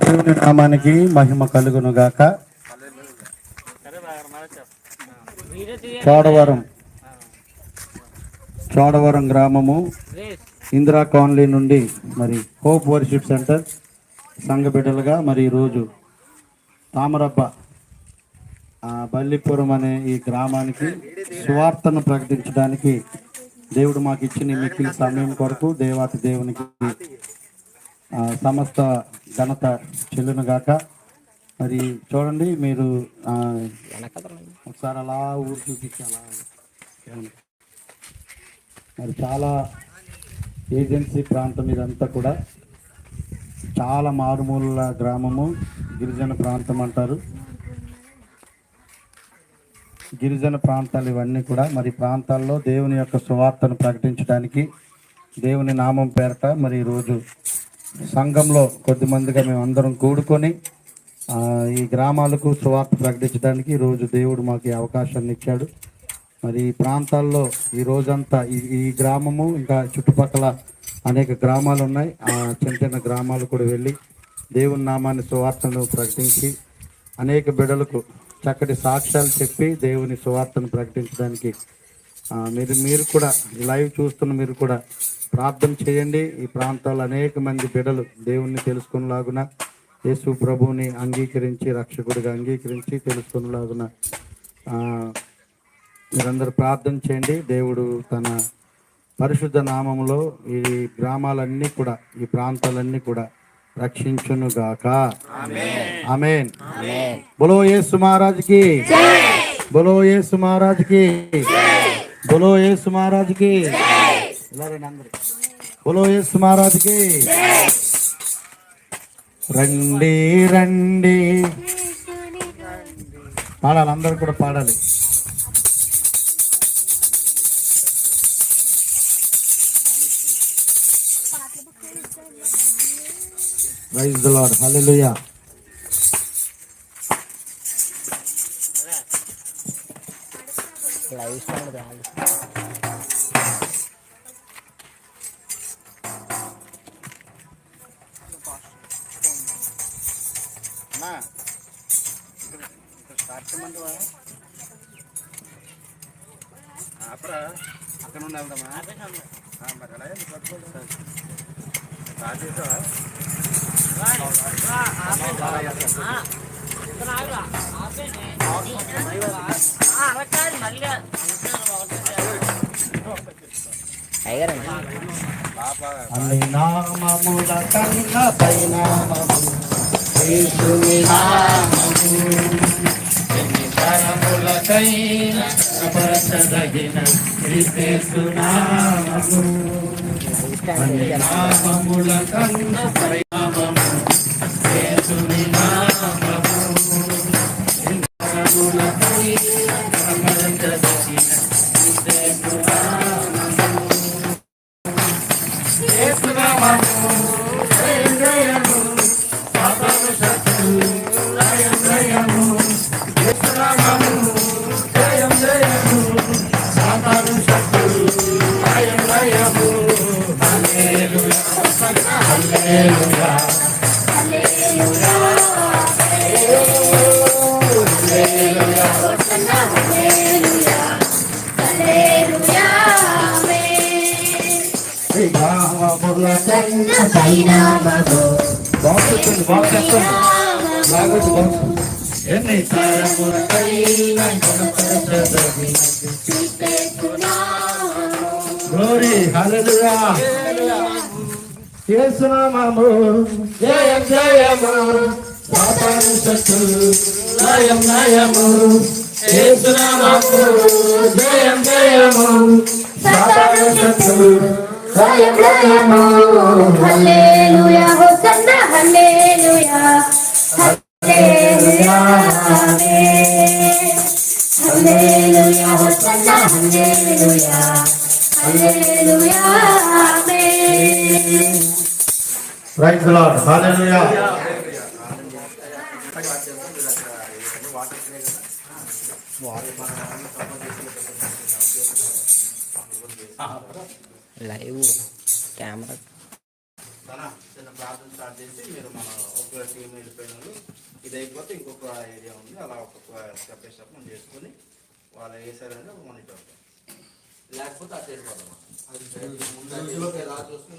దేవుని నామానికి మహిమ కలుగును గాక చోడవరం. చోడవరం గ్రామము ఇందిరా కాలనీ నుండి మరి హోప్ వర్షిప్ సెంటర్ సంఘ బిడ్డలుగా మరి ఈరోజు తామరబ్బ బల్లిపురం అనే ఈ గ్రామానికి సువార్తను ప్రకటించడానికి దేవుడు మాకు ఇచ్చిన ఈ మిక్కిలి సమయం కొరకు దేవాతి దేవునికి సమస్త ఘనత చెల్లును గాక. మరి చూడండి మీరు ఒకసారి అలా ఊరు చూపించి అలా మరి చాలా ఏజెన్సీ ప్రాంతం ఇదంతా కూడా. చాలా మారుమూల గ్రామము గిరిజన ప్రాంతం అంటారు. గిరిజన ప్రాంతాలు ఇవన్నీ కూడా మరి ప్రాంతాల్లో దేవుని యొక్క సువార్తను ప్రకటించడానికి దేవుని నామం పేరట మరి ఈరోజు సంఘంలో కొద్దిమందిగా మేము అందరం కూడుకొని ఈ గ్రామాలకు సువార్త ప్రకటించడానికి ఈరోజు దేవుడు మాకు ఈ అవకాశాన్ని ఇచ్చాడు. మరి ఈ ప్రాంతాల్లో ఈ రోజంతా ఈ ఈ గ్రామము ఇంకా చుట్టుపక్కల అనేక గ్రామాలు ఉన్నాయి. ఆ చిన్న చిన్న గ్రామాలు కూడా వెళ్ళి దేవుని నామాన్ని సువార్తను ప్రకటించి అనేక బిడలకు చక్కటి సాక్ష్యాలు చెప్పి దేవుని సువార్తను ప్రకటించడానికి మీరు మీరు కూడా లైవ్ చూస్తున్న మీరు కూడా ప్రార్థన చేయండి. ఈ ప్రాంతాల్లో అనేక మంది బిడలు దేవుణ్ణి తెలుసుకునేలాగున యేసు ప్రభువుని అంగీకరించి రక్షకుడిగా అంగీకరించి తెలుసుకునేలాగున మీరందరూ ప్రార్థన చేయండి. దేవుడు తన పరిశుద్ధ నామంలో ఈ గ్రామాలన్నీ కూడా ఈ ప్రాంతాలన్నీ కూడా రక్షించును గాక ఆమెన్. బోలో యేసు మహారాజ్కి. బోలో యేసు మహారాజ్కి. బోలో యేసు మహారాజ్కి. బోలో యేసు మహారాజ్కి. రండి. రండి. పాడాలి అందరు కూడా పాడాలి. ప్రైజ్ ద లార్డ్ హల్లెలూయా అక్కడ నుండి మరి అలాగే అన్ని నామముల కన్న యేసుని నామము. ఎన్ని తరములకైన కనపరచదగిన క్రీస్తు నామము. నామముల కన్న తరములకైన కనపరచదగిన ఎన్ని గ్లోరీ హల్లెలూయా యేసునామము జయం జయము సాతాను శత్రులు నయం నయము యేసునామము జయం జయము సాతాను శత్రులు జయం జయము hallelujah hosanna hallelujah. Hallelujah amen. Hallelujah hosanna hallelujah. Hallelujah amen. Praise the Lord hallelujah live camera. చిన్న ప్రార్థన స్టార్ట్ చేసి మీరు మన ఒక టీం వెళ్ళిపోయిన వాళ్ళు ఇది అయిపోతే ఇంకొక ఏరియా ఉంది. అలా ఒక్కొక్క స్టెప్ బై స్టెప్ మనం చేసుకొని వాళ్ళు వేసారంటే ఒక మానిటర్ లేకపోతే అటు వెళ్ళిపోతాం అది ముందు ఎలా చూసుకుని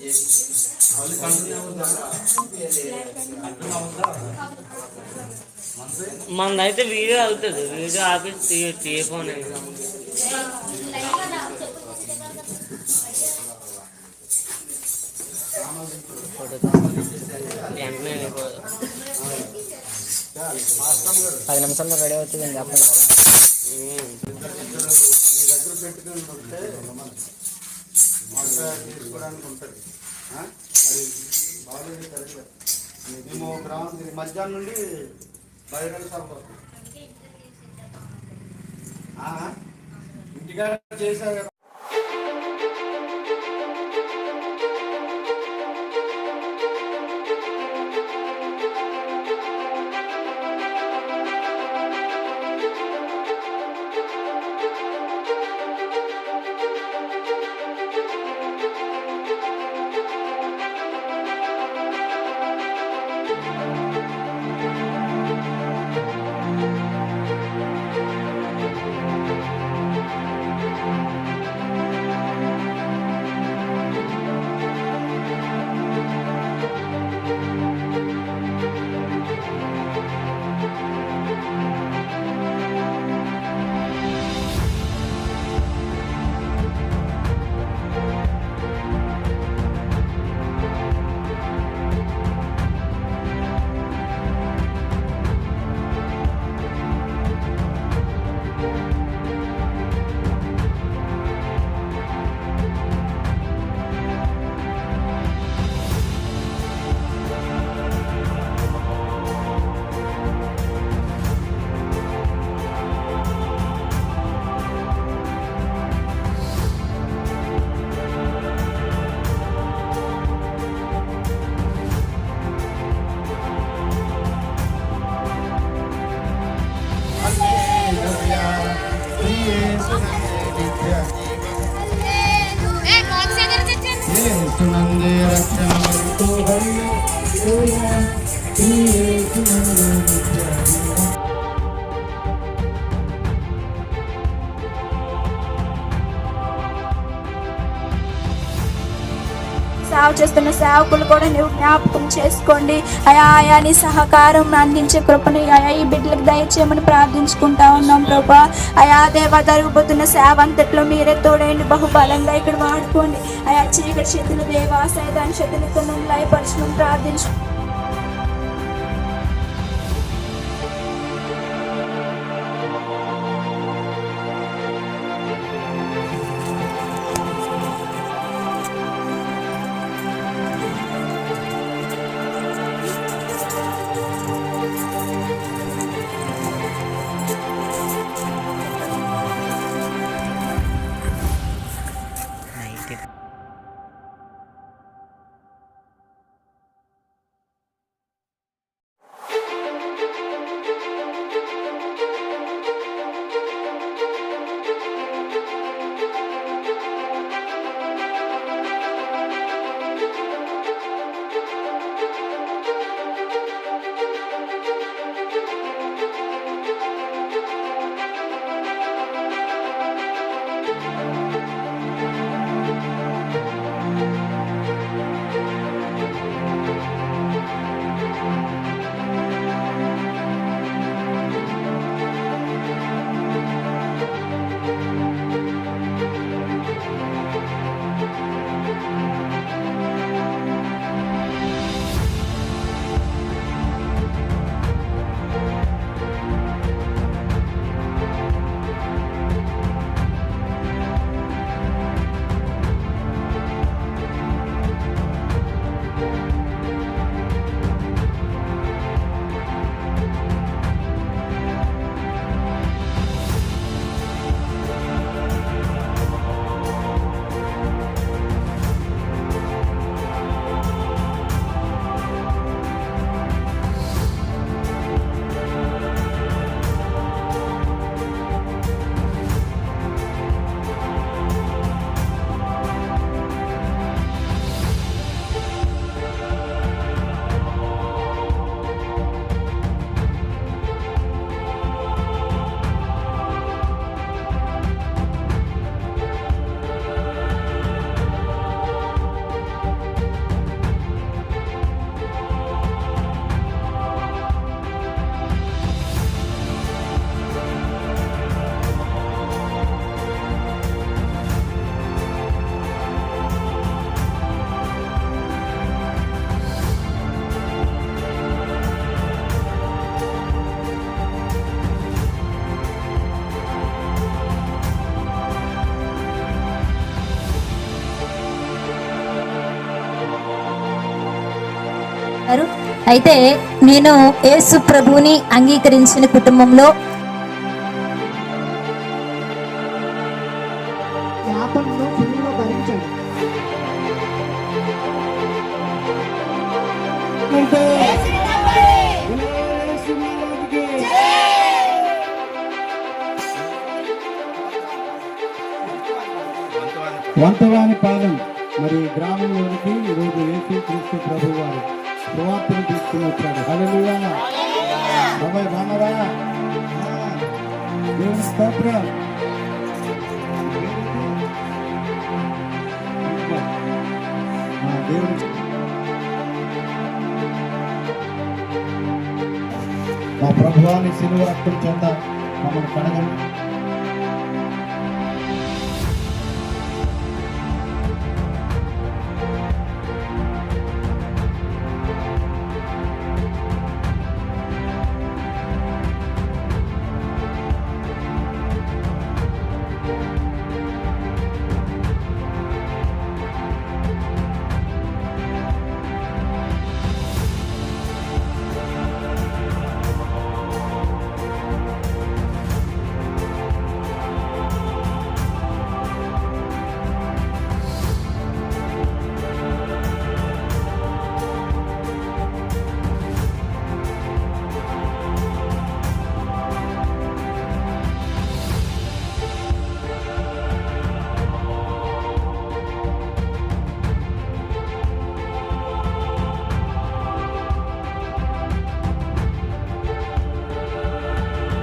చేసి కంటిన్యూ మనదైతే వీడియో అవుతుంది? వీడియో ఆపేసి తీయ వెళ్ళిపోదు పది నిమిషాల్లో రెడీ అవుతుంది అండి అప్పుడు మధ్యాహ్నం మీ దగ్గర పెట్టుకుని వస్తుంది వంట తీసుకోవడానికి ఉంటుంది ఆ? మరి బాగాలేదు కరెక్ట్ మేము గ్రామం మధ్యాహ్నం నుండి బయట సరిపోతుంది ఇంటికాడ చేశారు. Nandi Rakshana Mantu Hari Oya Priya సేవ చేస్తున్న సేవకులు కూడా నువ్వు జ్ఞాపకం చేసుకోండి. అయా ఆయా నీ సహకారం అందించే కృపని అయా ఈ బిడ్డలకు దయచేయమని ప్రార్థించుకుంటా ఉన్నాం ప్రభా. అయా దేవ జరుగుబోతున్న సేవ అంతట్లో మీరే తోడేండి బహుబలంగా ఇక్కడ వాడుకోండి. అయా చీకటి చేతులు దేవా సైదాని చేతులతో నన్ను లయపరచడం ప్రార్థించు అయితే నేను యేసు ప్రభుని అంగీకరించిన కుటుంబంలో యాపనను పురుగులో వంతవాని పాలెం మరి గ్రామంలోనికి ఈరోజు ఏసీ క్రీస్తు ప్రభు వారు సువార్తను దేవుడు వచ్చాడు హల్లెలూయా బాబాయ్ బాగున్నారా దేవుని స్తోత్రం. ఆ, మా ప్రభువాన్ని సిలువ రక్తం చేత మమ్మల్ని కడగండి.